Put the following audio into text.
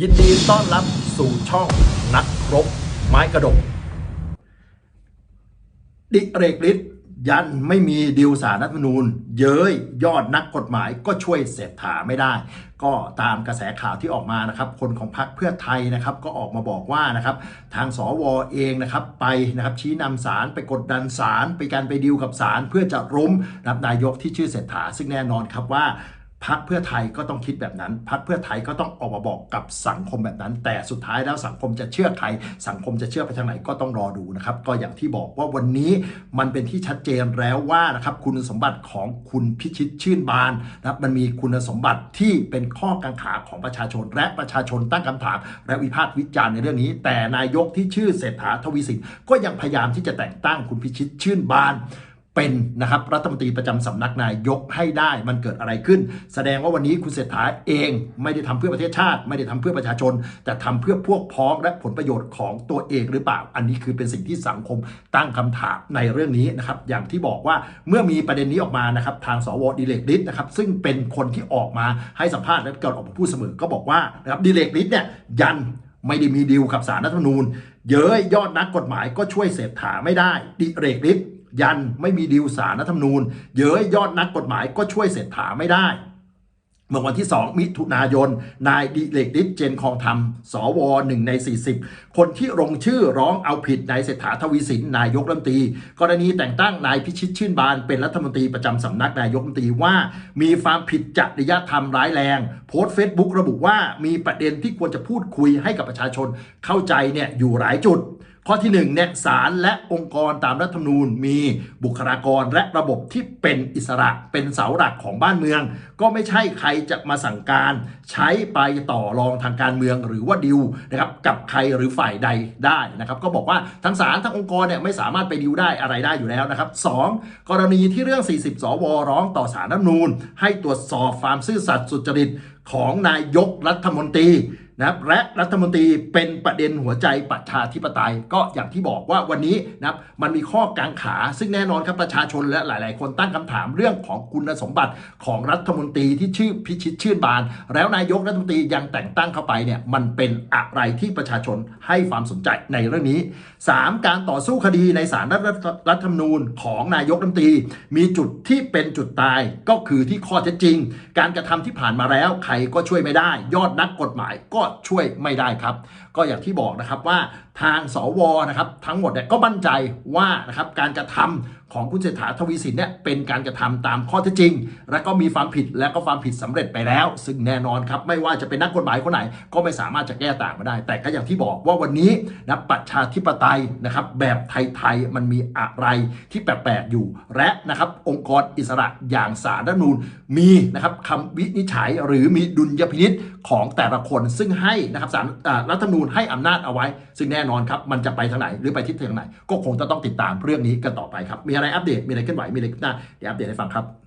ยินดีต้อนรับสู่ช่องนักรบไม้กระดก ดิเรกฤทธิ์ยันไม่มีดิวสารรัฐธรรมนูญ เย้ยยอดนักกฎหมายก็ช่วยเศรษฐาไม่ได้ ก็ตามกระแสข่าวที่ออกมานะครับ คนของพรรคเพื่อไทยนะครับ ก็ออกมาบอกว่านะครับ ทางสวเองนะครับไปนะครับชี้นำสารไปกดดันสารไปการไปดิวกับสารเพื่อจะรุมรับนายกที่ชื่อเศรษฐา ซึ่งแน่นอนครับว่า พักเพื่อไทยก็ต้องคิดแบบนั้น พักเพื่อไทยก็ต้องออกมาบอกกับสังคมแบบนั้น แต่สุดท้ายแล้วสังคมจะเชื่อใคร สังคมจะเชื่อไปทางไหนก็ต้องรอดูนะครับ ก็อย่างที่บอกว่าวันนี้มันเป็นที่ชัดเจนแล้วว่านะครับคุณสมบัติของคุณพิชิตชื่นบานนะครับมันมีคุณสมบัติที่เป็นข้อกังขาของประชาชน และประชาชนตั้งคำถาม และวิพากษ์วิจารณ์ในเรื่องนี้ แต่นายกที่ชื่อเศรษฐาทวีสินก็ยังพยายามที่จะแต่งตั้งคุณพิชิตชื่นบาน เป็นนะครับรัฐมนตรีประจำสำนักนายกให้ได้มันเกิดอะไรขึ้น แสดงว่าวันนี้คุณเศรษฐาเองไม่ได้ทำเพื่อประเทศชาติ ไม่ได้ทำเพื่อประชาชน แต่ทำเพื่อพวกพ้องและผลประโยชน์ของตัวเองหรือเปล่า อันนี้คือเป็นสิ่งที่สังคมตั้งคำถามในเรื่องนี้นะครับอย่างที่บอกว่าเมื่อมีประเด็นนี้ออกมานะครับทางสวดิเลกฤทธิ์นะครับซึ่งเป็นคนที่ออกมาให้สัมภาษณ์และเก็ออกมาพูดเสมอก็บอกว่านะครับดิเลกฤทธิ์เนี่ยยันไม่ได้มีดีลกับสารรัฐธรรมนูญ เย้ยยอดนักกฎหมายก็ช่วยเศรษฐาไม่ได้ดิเรกฤทธิ์ ยันไม่มีดีลสารรัฐธรรมนูญ เย้ยยอดนักกฎหมายก็ช่วยเศรษฐาไม่ได้เมื่อวันที่ 2 มิถุนายน นายดิเลกฤทธิ์เจนคองธรรม สว1ใน 40 คนที่ลงชื่อร้องเอาผิดนายเศรษฐาทวีสิน นายกรัฐมนตรี กรณีแต่งตั้งนายพิชิตชื่นบานเป็นรัฐมนตรีประจำสำนักนายกรัฐมนตรีว่า มีความผิดจริยธรรมร้ายแรง โพสต์เฟซบุ๊กระบุว่ามีประเด็นที่ควรจะพูดคุยให้กับประชาชนเข้าใจเนี่ยอยู่หลายจุด ข้อที่ 1เนี่ยศาลและองค์กรตามรัฐธรรมนูญ มีบุคลากรและระบบที่เป็นอิสระเป็นเสาหลักของบ้านเมือง ก็ไม่ใช่ใครจะมาสั่งการใช้ไปต่อรองทางการเมืองหรือว่าดิวนะครับกับใครหรือฝ่ายใดได้นะครับ ก็บอกว่าทั้งศาลทั้งองค์กรเนี่ยไม่สามารถไปดิวได้อะไรได้อยู่แล้วนะครับสองกรณีที่เรื่อง 40 สวร้องต่อศาลรัฐธรรมนูญ ให้ตรวจสอบความซื่อสัตย์สุจริตของนายกรัฐมนตรีนะครับและรัฐมนตรีเป็นประเด็นหัวใจประชาธิปไตย ก็อย่างที่บอกว่าวันนี้นะครับมันมีข้อกังขา ซึ่งแน่นอนครับประชาชนและหลาย ๆ คนตั้งคำถามเรื่องของคุณสมบัติของรัฐมนตรีที่ชื่อพิชิตชื่นบาน แล้วนายกรัฐมนตรียังแต่งตั้งเข้าไปเนี่ยมันเป็นอะไรที่ประชาชนให้ความสนใจในเรื่องนี้ 3. การต่อสู้คดีในศาลรัฐรัฐธรรมนูญของนายกรัฐมนตรี มีจุดที่เป็นจุดตายก็คือที่ข้อเท็จจริง การกระทำที่ผ่านมาแล้วใครก็ช่วยไม่ได้ ยอดนักกฎหมายก็ช่วยไม่ได้ครับ ก็อย่างที่บอกนะครับว่าทางสวนะครับทั้งหมดเนี่ยก็มั่นใจว่านะครับการกระทำ ของคุณเศรษฐาทวีสินเนี่ยเป็นการกระทำตามข้อเท็จจริง และก็มีความผิดและก็ความผิดสำเร็จไปแล้ว ซึ่งแน่นอนครับไม่ว่าจะเป็นนักกฎหมายคนไหน ก็ไม่สามารถจะแก้ต่างมาได้ แต่ก็อย่างที่บอกว่าวันนี้นะประชาธิปไตยนะครับแบบไทยๆมันมีอะไรที่แปลกๆอยู่ และนะครับองค์กรอิสระอย่างสารรัฐนูญมีนะครับคำวินิจฉัยหรือมีดุลยพินิษของแต่ละคนซึ่งให้นะครับสารรัฐธรรมนูญให้อำนาจเอาไว้ ซึ่งแน่นอนครับมันจะไปทางไหนหรือไปทิศทางไหน ก็คงจะต้องติดตามเรื่องนี้กันต่อไปครับมีอะไรอัปเดตมีอะไรเคลื่อนไหวมีอะไรขึ้นหน้าเดี๋ยวอัปเดตให้ฟังครับ